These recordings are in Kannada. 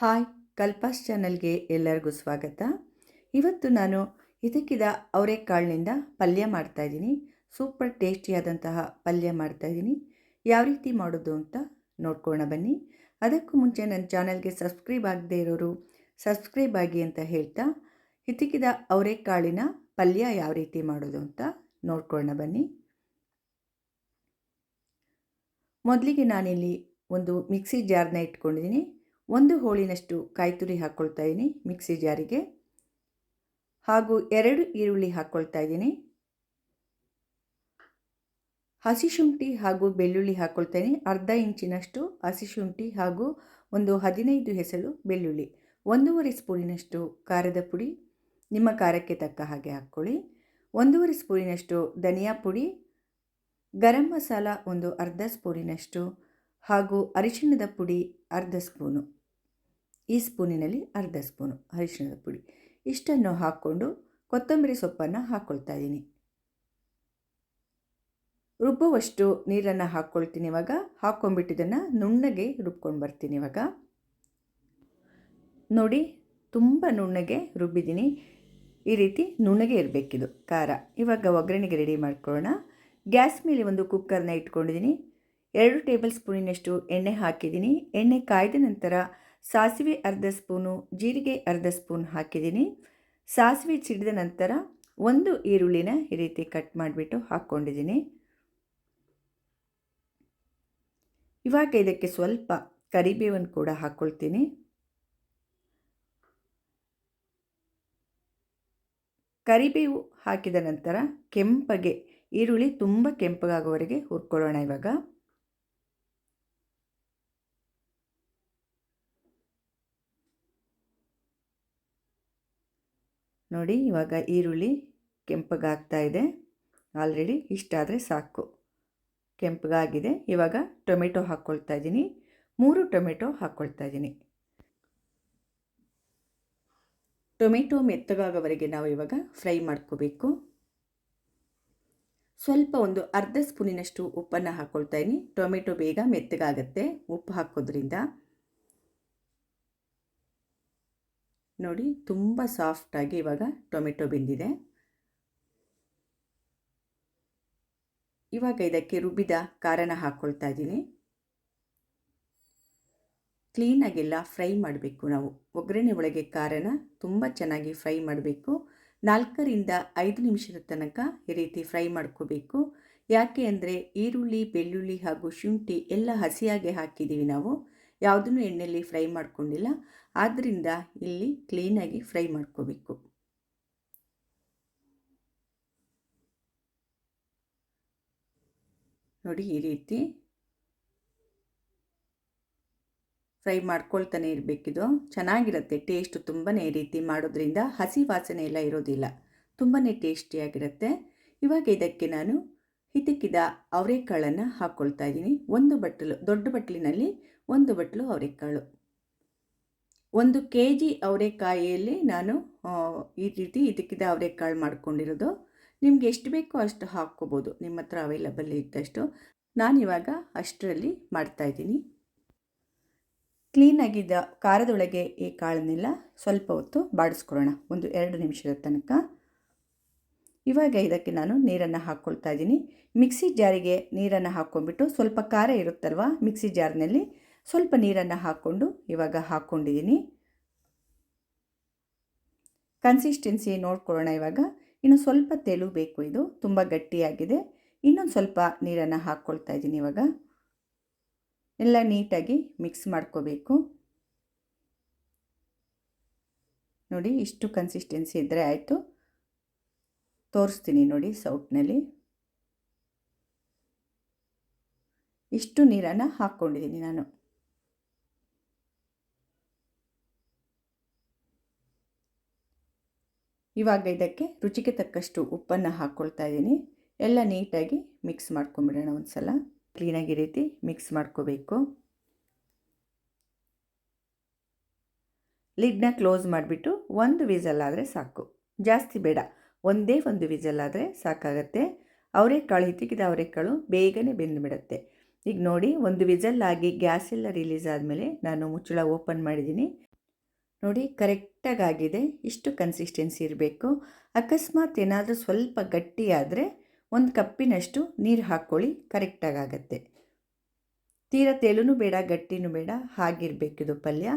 ಹಾಯ್ ಕಲ್ಪಾಸ್ ಚಾನಲ್ಗೆ ಎಲ್ಲರಿಗೂ ಸ್ವಾಗತ. ಇವತ್ತು ನಾನು ಇದಕ್ಕಿದ ಅವರೆಕಾಳಿನಿಂದ ಪಲ್ಯ ಮಾಡ್ತಾಯಿದ್ದೀನಿ ಸೂಪರ್ ಟೇಸ್ಟಿಯಾದಂತಹ ಪಲ್ಯ ಮಾಡ್ತಾಯಿದ್ದೀನಿ ಯಾವ ರೀತಿ ಮಾಡೋದು ಅಂತ ನೋಡ್ಕೋಣ ಬನ್ನಿ. ಅದಕ್ಕೂ ಮುಂಚೆ ನನ್ನ ಚಾನಲ್ಗೆ ಸಬ್ಸ್ಕ್ರೈಬ್ ಆಗದೇ ಇರೋರು ಸಬ್ಸ್ಕ್ರೈಬ್ ಆಗಿ ಅಂತ ಹೇಳ್ತಾ ಹಿತಕಿದ ಅವರೆಕಾಳಿನ ಪಲ್ಯ ಯಾವ ರೀತಿ ಮಾಡೋದು ಅಂತ ನೋಡ್ಕೊಳ್ಳೋಣ ಬನ್ನಿ. ಮೊದಲಿಗೆ ನಾನಿಲ್ಲಿ ಒಂದು ಮಿಕ್ಸಿ ಜಾರ್ನ ಇಟ್ಕೊಂಡಿದ್ದೀನಿ. ಒಂದು ಹೋಳಿನಷ್ಟು ಕಾಯಿ ತುರಿ ಹಾಕ್ಕೊಳ್ತಾ ಇದ್ದೀನಿ ಮಿಕ್ಸಿ ಜಾರಿಗೆ. ಹಾಗೂ ಎರಡು ಈರುಳ್ಳಿ ಹಾಕ್ಕೊಳ್ತಾ ಇದ್ದೀನಿ. ಹಸಿ ಶುಂಠಿ ಹಾಗೂ ಬೆಳ್ಳುಳ್ಳಿ ಹಾಕ್ಕೊಳ್ತಾ ಇದ್ದೀನಿ. ಅರ್ಧ ಇಂಚಿನಷ್ಟು ಹಸಿ ಶುಂಠಿ ಹಾಗೂ ಒಂದು ಹದಿನೈದು ಹೆಸಳು ಬೆಳ್ಳುಳ್ಳಿ. ಒಂದೂವರೆ ಸ್ಪೂನಿನಷ್ಟು ಖಾರದ ಪುಡಿ. ನಿಮ್ಮ ಖಾರಕ್ಕೆ ತಕ್ಕ ಹಾಗೆ ಹಾಕ್ಕೊಳ್ಳಿ. ಒಂದೂವರೆ ಸ್ಪೂನಿನಷ್ಟು ಧನಿಯಾ ಪುಡಿ. ಗರಂ ಮಸಾಲ ಒಂದು ಅರ್ಧ ಸ್ಪೂನಿನಷ್ಟು ಹಾಗೂ ಅರಿಶಿಣದ ಪುಡಿ ಅರ್ಧ ಸ್ಪೂನು. ಈ ಸ್ಪೂನಿನಲ್ಲಿ ಅರ್ಧ ಸ್ಪೂನು ಅರಿಶಿಣದ ಪುಡಿ. ಇಷ್ಟನ್ನು ಹಾಕ್ಕೊಂಡು ಕೊತ್ತಂಬರಿ ಸೊಪ್ಪನ್ನು ಹಾಕ್ಕೊಳ್ತಾ ಇದ್ದೀನಿ. ರುಬ್ಬುವಷ್ಟು ನೀರನ್ನು ಹಾಕ್ಕೊಳ್ತೀನಿ ಇವಾಗ. ಹಾಕ್ಕೊಂಡ್ಬಿಟ್ಟಿದ್ದನ್ನು ನುಣ್ಣಗೆ ರುಬ್ಕೊಂಡು ಬರ್ತೀನಿ ಇವಾಗ. ನೋಡಿ, ತುಂಬ ನುಣ್ಣಗೆ ರುಬ್ಬಿದ್ದೀನಿ. ಈ ರೀತಿ ನುಣ್ಣಗೆ ಇರಬೇಕಿದು. ಖಾರ. ಇವಾಗ ಒಗ್ಗರಣೆಗೆ ರೆಡಿ ಮಾಡ್ಕೊಳ್ಳೋಣ. ಗ್ಯಾಸ್ ಮೇಲೆ ಒಂದು ಕುಕ್ಕರ್ನ ಇಟ್ಕೊಂಡಿದ್ದೀನಿ. ಎರಡು ಟೇಬಲ್ ಸ್ಪೂನಿನಷ್ಟು ಎಣ್ಣೆ ಹಾಕಿದ್ದೀನಿ. ಎಣ್ಣೆ ಕಾಯ್ದ ನಂತರ ಸಾಸಿವೆ ಅರ್ಧ ಸ್ಪೂನು ಜೀರಿಗೆ ಅರ್ಧ ಸ್ಪೂನ್ ಹಾಕಿದ್ದೀನಿ. ಸಾಸಿವೆ ಸಿಡಿದ ನಂತರ ಒಂದು ಈರುಳ್ಳಿನ ಈ ರೀತಿ ಕಟ್ ಮಾಡಿಬಿಟ್ಟು ಹಾಕ್ಕೊಂಡಿದ್ದೀನಿ. ಇವಾಗ ಇದಕ್ಕೆ ಸ್ವಲ್ಪ ಕರಿಬೇವನ್ನು ಕೂಡ ಹಾಕ್ಕೊಳ್ತೀನಿ ಕರಿಬೇವು ಹಾಕಿದ ನಂತರ ಕೆಂಪಗೆ ಈರುಳ್ಳಿ ತುಂಬ ಕೆಂಪಗಾಗುವವರೆಗೆ ಹುರ್ಕೊಳ್ಳೋಣ ಇವಾಗ. ನೋಡಿ, ಇವಾಗ ಈರುಳ್ಳಿ ಕೆಂಪಗಾಗ್ತಾ ಇದೆ ಆಲ್ರೆಡಿ ಇಷ್ಟಾದರೆ ಸಾಕು. ಕೆಂಪಗಾಗಿದೆ. ಇವಾಗ ಟೊಮೆಟೊ ಹಾಕ್ಕೊಳ್ತಾ ಇದ್ದೀನಿ ಮೂರು ಟೊಮೆಟೊ ಹಾಕ್ಕೊಳ್ತಾ ಇದ್ದೀನಿ ಟೊಮೆಟೊ ಮೆತ್ತಗಾಗೋವರೆಗೆ ನಾವು ಇವಾಗ ಫ್ರೈ ಮಾಡ್ಕೋಬೇಕು. ಸ್ವಲ್ಪ ಒಂದು ಅರ್ಧ ಸ್ಪೂನಿನಷ್ಟು ಉಪ್ಪನ್ನು ಹಾಕ್ಕೊಳ್ತಾ ಇದ್ದೀನಿ ಟೊಮೆಟೊ ಬೇಗ ಮೆತ್ತಗಾಗತ್ತೆ. ಉಪ್ಪು ಹಾಕೋದ್ರಿಂದ. ನೋಡಿ, ತುಂಬ ಸಾಫ್ಟಾಗಿ ಇವಾಗ ಟೊಮೆಟೊ ಬೆಂದಿದೆ. ಇವಾಗ ಇದಕ್ಕೆ ರುಬ್ಬಿದ ಖಾರನ ಹಾಕ್ಕೊಳ್ತಾ ಇದ್ದೀನಿ. ಕ್ಲೀನಾಗೆಲ್ಲ ಫ್ರೈ ಮಾಡಬೇಕು ನಾವು. ಒಗ್ಗರಣೆ ಒಳಗೆ ಖಾರನ ತುಂಬ ಚೆನ್ನಾಗಿ ಫ್ರೈ ಮಾಡಬೇಕು. ನಾಲ್ಕರಿಂದ ಐದು ನಿಮಿಷದ ತನಕ ಈ ರೀತಿ ಫ್ರೈ ಮಾಡ್ಕೋಬೇಕು. ಯಾಕೆ ಅಂದರೆ ಈರುಳ್ಳಿ, ಬೆಳ್ಳುಳ್ಳಿ ಹಾಗೂ ಶುಂಠಿ ಎಲ್ಲ ಹಸಿಯಾಗಿ ಹಾಕಿದ್ದೀವಿ ನಾವು. ಯಾವುದನ್ನು ಎಣ್ಣೆಯಲ್ಲಿ ಫ್ರೈ ಮಾಡ್ಕೊಂಡಿಲ್ಲ. ಆದ್ದರಿಂದ ಇಲ್ಲಿ ಕ್ಲೀನಾಗಿ ಫ್ರೈ ಮಾಡ್ಕೋಬೇಕು. ನೋಡಿ ಈ ರೀತಿ ಫ್ರೈ ಮಾಡ್ಕೊಳ್ತಾನೆ ಇರಬೇಕಿದು. ಚೆನ್ನಾಗಿರುತ್ತೆ ಟೇಸ್ಟು ತುಂಬಾ ಈ ರೀತಿ ಮಾಡೋದ್ರಿಂದ ಹಸಿ ವಾಸನೆ ಎಲ್ಲ ಇರೋದಿಲ್ಲ. ತುಂಬಾ ಟೇಸ್ಟಿಯಾಗಿರುತ್ತೆ ಇವಾಗ ಇದಕ್ಕೆ ನಾನು ಹಿತಕ್ಕಿದ ಅವರೆಕಾಳನ್ನು ಹಾಕ್ಕೊಳ್ತಾ ಇದ್ದೀನಿ. ಒಂದು ಬಟ್ಟಲು ದೊಡ್ಡ ಬಟ್ಟಲಿನಲ್ಲಿ ಒಂದು ಬಟ್ಟಲು ಅವರೆಕಾಳು. ಒಂದು ಕೆ ಜಿ ಅವರೆಕಾಯಿಯಲ್ಲಿ ನಾನು ಈ ರೀತಿ ಇದಕ್ಕಿದ ಅವರೆಕಾಳು ಮಾಡ್ಕೊಂಡಿರೋದು. ನಿಮ್ಗೆ ಎಷ್ಟು ಬೇಕೋ ಅಷ್ಟು ಹಾಕ್ಕೋಬೋದು. ನಿಮ್ಮ ಹತ್ರ ಅವೈಲಬಲ್ ಇದ್ದಷ್ಟು. ನಾನಿವಾಗ ಅಷ್ಟರಲ್ಲಿ ಮಾಡ್ತಾಯಿದ್ದೀನಿ ಕ್ಲೀನಾಗಿದ್ದ ಖಾರದೊಳಗೆ ಈ ಕಾಳನ್ನೆಲ್ಲ ಸ್ವಲ್ಪ ಹೊತ್ತು ಬಾಡಿಸ್ಕೊಳ್ಳೋಣ ಒಂದು ಎರಡು ನಿಮಿಷದ ತನಕ. ಇವಾಗ ಇದಕ್ಕೆ ನಾನು ನೀರನ್ನು ಹಾಕ್ಕೊಳ್ತಾ ಇದ್ದೀನಿ. ಮಿಕ್ಸಿ ಜಾರಿಗೆ ನೀರನ್ನು ಹಾಕ್ಕೊಂಡ್ಬಿಟ್ಟು ಸ್ವಲ್ಪ ಖಾರ ಇರುತ್ತಲ್ವ, ಮಿಕ್ಸಿ ಜಾರ್ನಲ್ಲಿ ಸ್ವಲ್ಪ ನೀರನ್ನು ಹಾಕ್ಕೊಂಡು ಇವಾಗ ಹಾಕ್ಕೊಂಡಿದ್ದೀನಿ. ಕನ್ಸಿಸ್ಟೆನ್ಸಿ ನೋಡ್ಕೊಳ್ಳೋಣ ಇವಾಗ. ಇನ್ನು ಸ್ವಲ್ಪ ತೆಳು ಬೇಕು ಇದು, ತುಂಬ ಗಟ್ಟಿಯಾಗಿದೆ. ಇನ್ನೊಂದು ಸ್ವಲ್ಪ ನೀರನ್ನು ಹಾಕ್ಕೊಳ್ತಾ ಇದ್ದೀನಿ ಇವಾಗ. ಎಲ್ಲ ನೀಟಾಗಿ ಮಿಕ್ಸ್ ಮಾಡ್ಕೋಬೇಕು. ನೋಡಿ, ಇಷ್ಟು ಕನ್ಸಿಸ್ಟೆನ್ಸಿ ಇದ್ದರೆ ಆಯಿತು. ತೋರಿಸ್ತೀನಿ ನೋಡಿ ಸೌಟ್ನಲ್ಲಿ. ಇಷ್ಟು ನೀರನ್ನು ಹಾಕ್ಕೊಂಡಿದ್ದೀನಿ ನಾನು. ಇವಾಗ ಇದಕ್ಕೆ ರುಚಿಗೆ ತಕ್ಕಷ್ಟು ಉಪ್ಪನ್ನು ಹಾಕ್ಕೊಳ್ತಾ ಇದ್ದೀನಿ. ಎಲ್ಲ ನೀಟಾಗಿ ಮಿಕ್ಸ್ ಮಾಡ್ಕೊಂಬಿಡೋಣ ಒಂದು ಸಲ ಕ್ಲೀನಾಗಿ ರೀತಿ ಮಿಕ್ಸ್ ಮಾಡ್ಕೋಬೇಕು. ಲಿಡ್ನ ಕ್ಲೋಸ್ ಮಾಡಿಬಿಟ್ಟು ಒಂದು ವಿಸಲ್ಲಾದರೆ ಸಾಕು. ಜಾಸ್ತಿ ಬೇಡ. ಒಂದೇ ಒಂದು ವಿಸಲ್ಲಾದರೆ ಸಾಕಾಗತ್ತೆ. ಅವರೆಕಾಳು ಹಿತಿಕಿದ ಅವರೆಕಾಳು ಬೇಗನೆ ಬೆಂದುಬಿಡುತ್ತೆ. ಈಗ ನೋಡಿ, ಒಂದು ವಿಜಲ್ ಆಗಿ ಗ್ಯಾಸ್ ಎಲ್ಲ ರಿಲೀಸ್ ಆದಮೇಲೆ ನಾನು ಮುಚ್ಚಳ ಓಪನ್ ಮಾಡಿದ್ದೀನಿ. ನೋಡಿ, ಕರೆಕ್ಟಾಗಿ ಆಗಿದೆ. ಇಷ್ಟು ಕನ್ಸಿಸ್ಟೆನ್ಸಿ ಇರಬೇಕು. ಅಕಸ್ಮಾತ್ ಏನಾದರೂ ಸ್ವಲ್ಪ ಗಟ್ಟಿಯಾದರೆ ಒಂದು ಕಪ್ಪಿನಷ್ಟು ನೀರು ಹಾಕ್ಕೊಳ್ಳಿ, ಕರೆಕ್ಟಾಗಿ ಆಗುತ್ತೆ. ತೀರ ತೆಳುನೂ ಬೇಡ, ಗಟ್ಟಿನೂ ಬೇಡ ಹಾಗಿರಬೇಕಿದು ಪಲ್ಯ.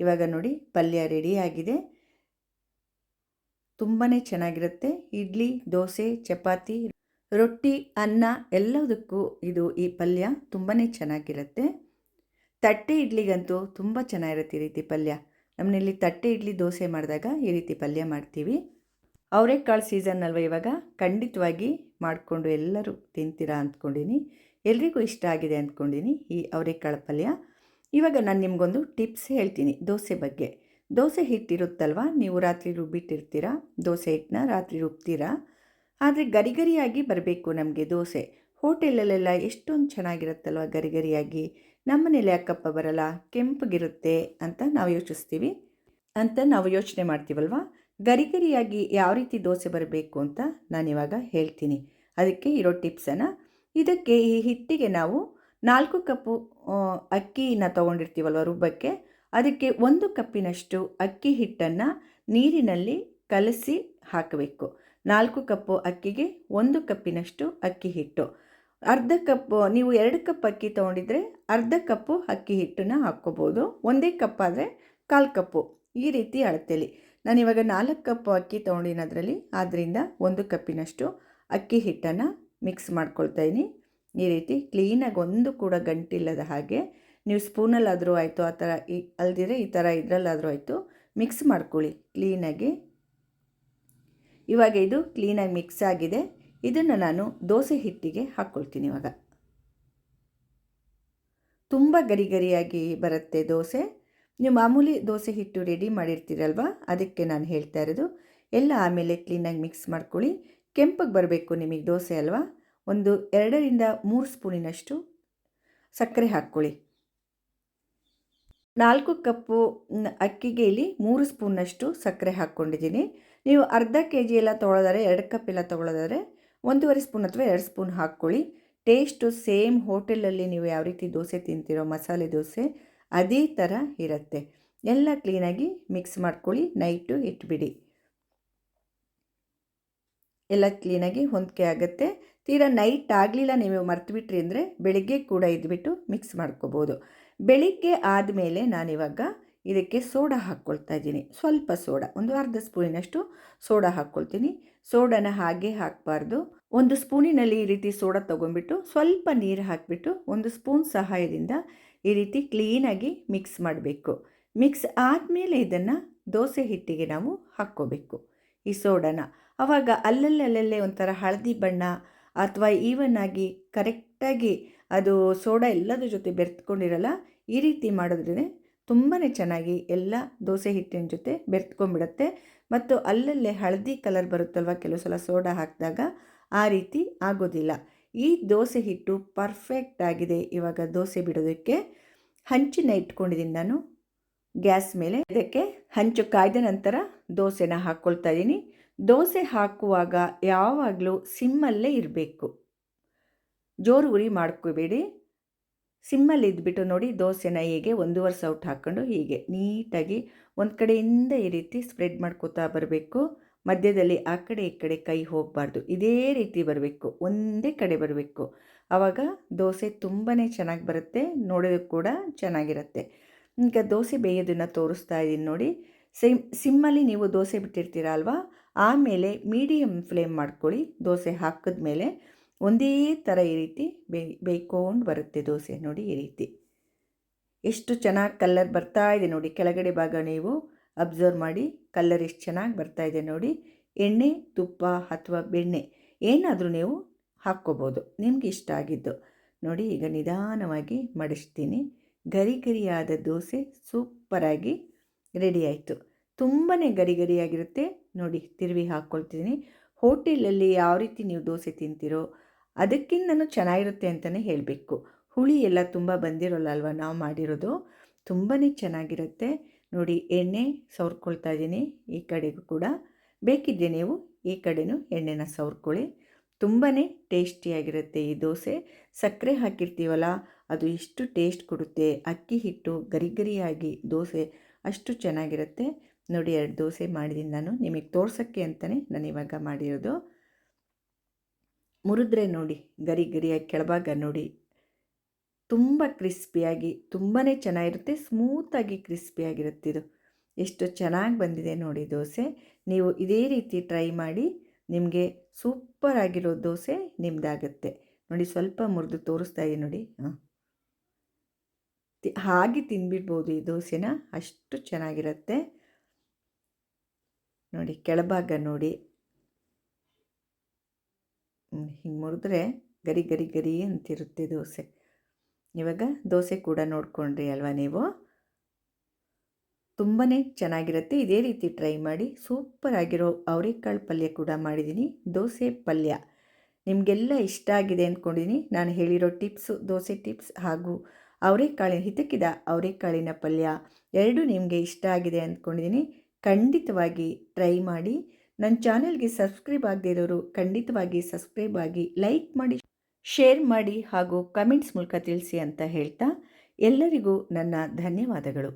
ಇವಾಗ ನೋಡಿ, ಪಲ್ಯ ರೆಡಿಯಾಗಿದೆ ತುಂಬಾ ಚೆನ್ನಾಗಿರುತ್ತೆ. ಇಡ್ಲಿ, ದೋಸೆ, ಚಪಾತಿ, ರೊಟ್ಟಿ, ಅನ್ನ ಎಲ್ಲದಕ್ಕೂ ಇದು ಈ ಪಲ್ಯ ತುಂಬಾ ಚೆನ್ನಾಗಿರುತ್ತೆ. ತಟ್ಟೆ ಇಡ್ಲಿಗಂತೂ ತುಂಬ ಚೆನ್ನಾಗಿರುತ್ತೆ ಈ ರೀತಿ ಪಲ್ಯ. ನಮ್ಮನೇಲಿ ತಟ್ಟೆ ಇಡ್ಲಿ, ದೋಸೆ ಮಾಡಿದಾಗ ಈ ರೀತಿ ಪಲ್ಯ ಮಾಡ್ತೀವಿ. ಅವರೆಕಾಳು ಸೀಸನ್ ಅಲ್ವ ಇವಾಗ? ಖಂಡಿತವಾಗಿ ಮಾಡಿಕೊಂಡು ಎಲ್ಲರೂ ತಿಂತೀರಾ ಅಂದ್ಕೊಂಡಿನಿ. ಎಲ್ರಿಗೂ ಇಷ್ಟ ಆಗಿದೆ ಅಂದ್ಕೊಂಡಿನಿ ಈ ಅವರೆಕಾಳು ಪಲ್ಯ. ಇವಾಗ ನಾನು ನಿಮಗೊಂದು ಟಿಪ್ಸ್ ಹೇಳ್ತೀನಿ ದೋಸೆ ಬಗ್ಗೆ. ದೋಸೆ ಹಿಟ್ಟಿರುತ್ತಲ್ವಾ? ನೀವು ರಾತ್ರಿ ರುಬ್ಬಿಟ್ಟಿರ್ತೀರಾ? ದೋಸೆ ಹಿಟ್ಟನ್ನ ರಾತ್ರಿ ರುಬ್ತೀರಾ? ಆದರೆ ಗರಿಗರಿಯಾಗಿ ಬರಬೇಕು ನಮಗೆ ದೋಸೆ. ಹೋಟೆಲಲ್ಲೆಲ್ಲ ಎಷ್ಟೊಂದು ಚೆನ್ನಾಗಿರುತ್ತಲ್ವ ಗರಿಗರಿಯಾಗಿ? ನಮ್ಮನೇಲಿ ಅಕ್ಕಪ್ಪ ಬರಲ್ಲ, ಕೆಂಪಗಿರುತ್ತೆ ಅಂತ ನಾವು ಯೋಚಿಸ್ತೀವಿ. ಅಂತ ನಾವು ಯೋಚನೆ ಮಾಡ್ತೀವಲ್ವ? ಗರಿಗರಿಯಾಗಿ ಯಾವ ರೀತಿ ದೋಸೆ ಬರಬೇಕು ಅಂತ ನಾನಿವಾಗ ಹೇಳ್ತೀನಿ. ಅದಕ್ಕೆ ಇರೋ ಟಿಪ್ಸನ್ನು. ಇದಕ್ಕೆ ಈ ಹಿಟ್ಟಿಗೆ ನಾವು ನಾಲ್ಕು ಕಪ್ಪು ಅಕ್ಕಿನ ತೊಗೊಂಡಿರ್ತೀವಲ್ವ ರುಬ್ಬಕ್ಕೆ? ಅದಕ್ಕೆ ಒಂದು ಕಪ್ಪಿನಷ್ಟು ಅಕ್ಕಿ ಹಿಟ್ಟನ್ನು ನೀರಿನಲ್ಲಿ ಕಲಸಿ ಹಾಕಬೇಕು. ನಾಲ್ಕು ಕಪ್ಪು ಅಕ್ಕಿಗೆ ಒಂದು ಕಪ್ಪಿನಷ್ಟು ಅಕ್ಕಿ ಹಿಟ್ಟು. ಅರ್ಧ ಕಪ್ಪು, ನೀವು ಎರಡು ಕಪ್ ಅಕ್ಕಿ ತೊಗೊಂಡಿದ್ರೆ ಅರ್ಧ ಕಪ್ಪು ಅಕ್ಕಿ ಹಿಟ್ಟನ್ನು ಹಾಕ್ಕೋಬೋದು. ಒಂದೇ ಕಪ್ ಆದರೆ ಕಾಲು ಕಪ್ಪು. ಈ ರೀತಿ ಅಳತೆಲಿ. ನಾನಿವಾಗ ನಾಲ್ಕು ಕಪ್ಪು ಅಕ್ಕಿ ತೊಗೊಂಡಿನದ್ರಲ್ಲಿ ಆದ್ದರಿಂದ ಒಂದು ಕಪ್ಪಿನಷ್ಟು ಅಕ್ಕಿ ಹಿಟ್ಟನ್ನು ಮಿಕ್ಸ್ ಮಾಡ್ಕೊಳ್ತಾ ಇದ್ದೀನಿ ಈ ರೀತಿ ಕ್ಲೀನಾಗಿ ಒಂದು ಕೂಡ ಗಂಟಿಲ್ಲದ ಹಾಗೆ ನೀವು ಸ್ಪೂನಲ್ಲಾದರೂ ಆಯಿತು, ಆ ಥರ ಈ ಅಲ್ದಿರೆ ಈ ಥರ ಇದರಲ್ಲಾದರೂ ಆಯಿತು ಮಿಕ್ಸ್ ಮಾಡ್ಕೊಳ್ಳಿ ಕ್ಲೀನಾಗಿ ಇವಾಗ ಇದು ಕ್ಲೀನಾಗಿ ಮಿಕ್ಸ್ ಆಗಿದೆ. ಇದನ್ನು ನಾನು ದೋಸೆ ಹಿಟ್ಟಿಗೆ ಹಾಕ್ಕೊಳ್ತೀನಿ ಇವಾಗ. ತುಂಬ ಗರಿ ಗರಿಯಾಗಿ ಬರುತ್ತೆ ದೋಸೆ. ನೀವು ಮಾಮೂಲಿ ದೋಸೆ ಹಿಟ್ಟು ರೆಡಿ ಮಾಡಿರ್ತೀರಲ್ವ? ಅದಕ್ಕೆ ನಾನು ಹೇಳ್ತಾ ಇರೋದು, ಎಲ್ಲ ಆಮೇಲೆ ಕ್ಲೀನಾಗಿ ಮಿಕ್ಸ್ ಮಾಡ್ಕೊಳ್ಳಿ. ಕೆಂಪಗೆ ಬರಬೇಕು ನಿಮಗೆ ದೋಸೆ ಅಲ್ವಾ? ಒಂದು ಎರಡರಿಂದ ಮೂರು ಸ್ಪೂನಿನಷ್ಟು ಸಕ್ಕರೆ ಹಾಕ್ಕೊಳ್ಳಿ. ನಾಲ್ಕು ಕಪ್ಪು ಅಕ್ಕಿಗೆ ಇಲ್ಲಿ ಮೂರು ಸ್ಪೂನ್ನಷ್ಟು ಸಕ್ಕರೆ ಹಾಕ್ಕೊಂಡಿದ್ದೀನಿ. ನೀವು ಅರ್ಧ ಕೆ ಜಿ ಎಲ್ಲ ತೊಗೊಳೋದಾದ್ರೆ ಎರಡು ಕಪ್ ಎಲ್ಲ ತೊಗೊಳೋದಾದ್ರೆ ಒಂದೂವರೆ ಸ್ಪೂನ್ ಅಥವಾ ಎರಡು ಸ್ಪೂನ್ ಹಾಕ್ಕೊಳ್ಳಿ. ಟೇಸ್ಟು ಸೇಮ್ ಹೋಟೆಲಲ್ಲಿ ನೀವು ಯಾವ ರೀತಿ ದೋಸೆ ತಿಂತೀರೋ ಮಸಾಲೆ ದೋಸೆ ಅದೇ ಥರ ಇರುತ್ತೆ. ಎಲ್ಲ ಕ್ಲೀನಾಗಿ ಮಿಕ್ಸ್ ಮಾಡ್ಕೊಳ್ಳಿ, ನೈಟು ಇಟ್ಬಿಡಿ. ಎಲ್ಲ ಕ್ಲೀನಾಗಿ ಹೊಂದಿಕೆ ಆಗುತ್ತೆ. ತೀರಾ ನೈಟ್ ಆಗಲಿಲ್ಲ ನೀವು ಮರ್ತುಬಿಟ್ರಿ ಅಂದರೆ ಬೆಳಿಗ್ಗೆ ಕೂಡ ಇದ್ಬಿಟ್ಟು ಮಿಕ್ಸ್ ಮಾಡ್ಕೋಬೋದು. ಬೆಳಿಗ್ಗೆ ಆದಮೇಲೆ ನಾನಿವಾಗ ಇದಕ್ಕೆ ಸೋಡಾ ಹಾಕ್ಕೊಳ್ತಾ ಇದ್ದೀನಿ. ಸ್ವಲ್ಪ ಸೋಡಾ, ಒಂದು ಅರ್ಧ ಸ್ಪೂನಿನಷ್ಟು ಸೋಡಾ ಹಾಕ್ಕೊಳ್ತೀನಿ. ಸೋಡಾನ ಹಾಗೆ ಹಾಕಬಾರ್ದು. ಒಂದು ಸ್ಪೂನಿನಲ್ಲಿ ಈ ರೀತಿ ಸೋಡಾ ತೊಗೊಂಡ್ಬಿಟ್ಟು ಸ್ವಲ್ಪ ನೀರು ಹಾಕಿಬಿಟ್ಟು ಒಂದು ಸ್ಪೂನ್ ಸಹಾಯದಿಂದ ಈ ರೀತಿ ಕ್ಲೀನಾಗಿ ಮಿಕ್ಸ್ ಮಾಡಬೇಕು. ಮಿಕ್ಸ್ ಆದಮೇಲೆ ಇದನ್ನು ದೋಸೆ ಹಿಟ್ಟಿಗೆ ನಾವು ಹಾಕ್ಕೋಬೇಕು ಈ ಸೋಡಾನ. ಆವಾಗ ಅಲ್ಲಲ್ಲೇ ಒಂಥರ ಹಳದಿ ಬಣ್ಣ ಅಥವಾ ಈವನ್ ಆಗಿ ಕರೆಕ್ಟಾಗಿ ಅದು ಸೋಡಾ ಎಲ್ಲದ್ರ ಜೊತೆ ಬೆರೆತ್ಕೊಂಡಿರಲ್ಲ, ಈ ರೀತಿ ಮಾಡಿದ್ರೆ ತುಂಬಾ ಚೆನ್ನಾಗಿ ಎಲ್ಲ ದೋಸೆ ಹಿಟ್ಟಿನ ಜೊತೆ ಬೆರೆತ್ಕೊಂಡ್ಬಿಡತ್ತೆ. ಮತ್ತು ಅಲ್ಲಲ್ಲೇ ಹಳದಿ ಕಲರ್ ಬರುತ್ತಲ್ವ ಕೆಲವು ಸಲ ಸೋಡಾ ಹಾಕಿದಾಗ, ಆ ರೀತಿ ಆಗೋದಿಲ್ಲ. ಈ ದೋಸೆ ಹಿಟ್ಟು ಪರ್ಫೆಕ್ಟ್ ಆಗಿದೆ ಇವಾಗ ದೋಸೆ ಬಿಡೋದಕ್ಕೆ. ಹಂಚಿನ ಇಟ್ಕೊಂಡಿದ್ದೀನಿ ನಾನು. ಗ್ಯಾಸ್ ಮೇಲೆ ಇದಕ್ಕೆ ಹಂಚು ಕಾಯ್ದ ನಂತರ ದೋಸೆನ ಹಾಕ್ಕೊಳ್ತಾ ಇದ್ದೀನಿ. ದೋಸೆ ಹಾಕುವಾಗ ಯಾವಾಗಲೂ ಸಿಮ್ಮಲ್ಲೇ ಇರಬೇಕು. ಜೋರು ಉರಿ ಮಾಡ್ಕೋಬೇಡಿ. ಸಿಮ್ಮಲ್ಲಿ ಇದ್ಬಿಟ್ಟು ನೋಡಿ ದೋಸೆನ ಹೀಗೆ ಒಂದೂವರೆ ಸೌಟ್ ಹಾಕ್ಕೊಂಡು ಹೀಗೆ ನೀಟಾಗಿ ಒಂದು ಕಡೆಯಿಂದ ಈ ರೀತಿ ಸ್ಪ್ರೆಡ್ ಮಾಡ್ಕೋತಾ ಬರಬೇಕು. ಮಧ್ಯದಲ್ಲಿ ಆ ಕಡೆ ಈ ಕಡೆ ಕೈ ಹೋಗಬಾರ್ದು. ಇದೇ ರೀತಿ ಬರಬೇಕು. ಒಂದೇ ಕಡೆ ಬರಬೇಕು. ಆವಾಗ ದೋಸೆ ತುಂಬಾ ಚೆನ್ನಾಗಿ ಬರುತ್ತೆ. ನೋಡೋದಕ್ಕೆ ಕೂಡ ಚೆನ್ನಾಗಿರುತ್ತೆ. ಈಗ ದೋಸೆ ಬೇಯೋದನ್ನು ತೋರಿಸ್ತಾ ಇದ್ದೀನಿ ನೋಡಿ. ಸಿಮ್, ಸಿಮ್ಮಲ್ಲಿ ನೀವು ದೋಸೆ ಬಿಟ್ಟಿರ್ತೀರ ಅಲ್ವಾ ಆಮೇಲೆ ಮೀಡಿಯಮ್ ಫ್ಲೇಮ್ ಮಾಡ್ಕೊಳ್ಳಿ. ದೋಸೆ ಹಾಕಿದ್ಮೇಲೆ ಒಂದೇ ಥರ ಈ ರೀತಿ ಬೇಯ್ ಬೇಯ್ಕೊಂಡು ಬರುತ್ತೆ ದೋಸೆ ನೋಡಿ ಈ ರೀತಿ. ಎಷ್ಟು ಚೆನ್ನಾಗಿ ಕಲ್ಲರ್ ಬರ್ತಾ ಇದೆ ನೋಡಿ. ಕೆಳಗಡೆ ಭಾಗ ನೀವು ಅಬ್ಸರ್ವ್ ಮಾಡಿ ಕಲ್ಲರ್ ಎಷ್ಟು ಚೆನ್ನಾಗಿ ಬರ್ತಾ ಇದೆ ನೋಡಿ. ಎಣ್ಣೆ, ತುಪ್ಪ ಅಥವಾ ಬೆಣ್ಣೆ ಏನಾದರೂ ನೀವು ಹಾಕ್ಕೋಬೋದು. ನಿಮ್ಗೆ ಇಷ್ಟ ಆಗಿದ್ದು ನೋಡಿ ಈಗ ನಿಧಾನವಾಗಿ ಮಡಿಸ್ತೀನಿ ಗರಿ ಗರಿಯಾದ ದೋಸೆ ಸೂಪರಾಗಿ ರೆಡಿ ಆಯಿತು. ತುಂಬಾ ಗರಿ ಗರಿಯಾಗಿರುತ್ತೆ ನೋಡಿ. ತಿರುವಿ ಹಾಕ್ಕೊಳ್ತೀನಿ. ಹೋಟೆಲಲ್ಲಿ ಯಾವ ರೀತಿ ನೀವು ದೋಸೆ ತಿಂತೀರೋ ಅದಕ್ಕಿಂತನೂ ಚೆನ್ನಾಗಿರುತ್ತೆ ಅಂತಲೇ ಹೇಳಬೇಕು. ಹುಳಿ ಎಲ್ಲ ತುಂಬ ಬಂದಿರೋಲ್ಲ ಅಲ್ವಾ ನಾವು ಮಾಡಿರೋದು? ತುಂಬಾ ಚೆನ್ನಾಗಿರುತ್ತೆ. ನೋಡಿ, ಎಣ್ಣೆ ಸವರ್ಕೊಳ್ತಾ ಇದ್ದೀನಿ ಈ ಕಡೆಗೂ ಕೂಡ. ಬೇಕಿದ್ದೆ ನೀವು ಈ ಕಡೆನೂ ಎಣ್ಣೆನ ಸವರ್ಕೊಳ್ಳಿ. ತುಂಬಾ ಟೇಸ್ಟಿಯಾಗಿರುತ್ತೆ ಈ ದೋಸೆ. ಸಕ್ಕರೆ ಹಾಕಿರ್ತೀವಲ್ಲ, ಅದು ಎಷ್ಟು ಟೇಸ್ಟ್ ಕೊಡುತ್ತೆ. ಅಕ್ಕಿ ಹಿಟ್ಟು ಗರಿ ಗರಿಯಾಗಿ ದೋಸೆ ಅಷ್ಟು ಚೆನ್ನಾಗಿರುತ್ತೆ. ನೋಡಿ, ಎರಡು ದೋಸೆ ಮಾಡಿದ್ದೀನಿ ನಾನು. ನಿಮಗೆ ತೋರ್ಸೋಕ್ಕೆ ಅಂತಲೇ ನಾನು ಇವಾಗ ಮಾಡಿರೋದು. ಮುರಿದ್ರೆ ನೋಡಿ, ಗರಿ ಗರಿಯಾಗಿ ಕೆಳಭಾಗ ನೋಡಿ. ತುಂಬ ಕ್ರಿಸ್ಪಿಯಾಗಿ ತುಂಬಾ ಚೆನ್ನಾಗಿರುತ್ತೆ, ಸ್ಮೂತಾಗಿ ಕ್ರಿಸ್ಪಿಯಾಗಿರುತ್ತೆ ಇದು. ಎಷ್ಟು ಚೆನ್ನಾಗಿ ಬಂದಿದೆ ನೋಡಿ ದೋಸೆ. ನೀವು ಇದೇ ರೀತಿ ಟ್ರೈ ಮಾಡಿ, ನಿಮಗೆ ಸೂಪರ್ ಆಗಿರೋ ದೋಸೆ ನಿಮ್ಮದಾಗುತ್ತೆ ನೋಡಿ ಸ್ವಲ್ಪ ಮುರಿದು ತೋರಿಸ್ತಾ ಇದೆ ನೋಡಿ. ಹಾಂ. ಹಾಗೆ ತಿನ್ಬಿಡ್ಬೋದು ಈ ದೋಸೆನ, ಅಷ್ಟು ಚೆನ್ನಾಗಿರುತ್ತೆ. ನೋಡಿ ಕೆಳಭಾಗ ನೋಡಿ. ಹಿಂಗೆ ಮುರಿದ್ರೆ ಗರಿ ಗರಿ ಗರಿ ಅಂತಿರುತ್ತೆ ದೋಸೆ. ಇವಾಗ ದೋಸೆ ಕೂಡ ನೋಡ್ಕೊಂಡ್ರಿ ಅಲ್ವಾ ನೀವು? ತುಂಬಾ ಚೆನ್ನಾಗಿರುತ್ತೆ. ಇದೇ ರೀತಿ ಟ್ರೈ ಮಾಡಿ. ಸೂಪರ್ ಆಗಿರೋ ಅವರೆಕಾಳು ಪಲ್ಯ ಕೂಡ ಮಾಡಿದ್ದೀನಿ ದೋಸೆ ಪಲ್ಯ. ನಿಮಗೆಲ್ಲ ಇಷ್ಟ ಆಗಿದೆ ಅಂದ್ಕೊಂಡಿದ್ದೀನಿ ನಾನು ಹೇಳಿರೋ ಟಿಪ್ಸು, ದೋಸೆ ಟಿಪ್ಸ್ ಹಾಗೂ ಅವರೆಕಾಳಿನ ಹಿತಕ್ಕಿದ ಅವರೆಕಾಳಿನ ಪಲ್ಯ ಎರಡೂ ನಿಮಗೆ ಇಷ್ಟ ಆಗಿದೆ ಅಂದ್ಕೊಂಡಿದ್ದೀನಿ ಖಂಡಿತವಾಗಿ ಟ್ರೈ ಮಾಡಿ. ನನ್ನ ಚಾನೆಲ್ಗೆ ಸಬ್ಸ್ಕ್ರೈಬ್ ಆಗದೇ ಇರೋರು ಖಂಡಿತವಾಗಿ ಸಬ್ಸ್ಕ್ರೈಬ್ ಆಗಿ ಲೈಕ್ ಮಾಡಿ, ಶೇರ್ ಮಾಡಿ ಹಾಗೂ ಕಮೆಂಟ್ಸ್ ಮೂಲಕ ತಿಳಿಸಿ ಅಂತ ಹೇಳ್ತಾ ಎಲ್ಲರಿಗೂ ನನ್ನ ಧನ್ಯವಾದಗಳು.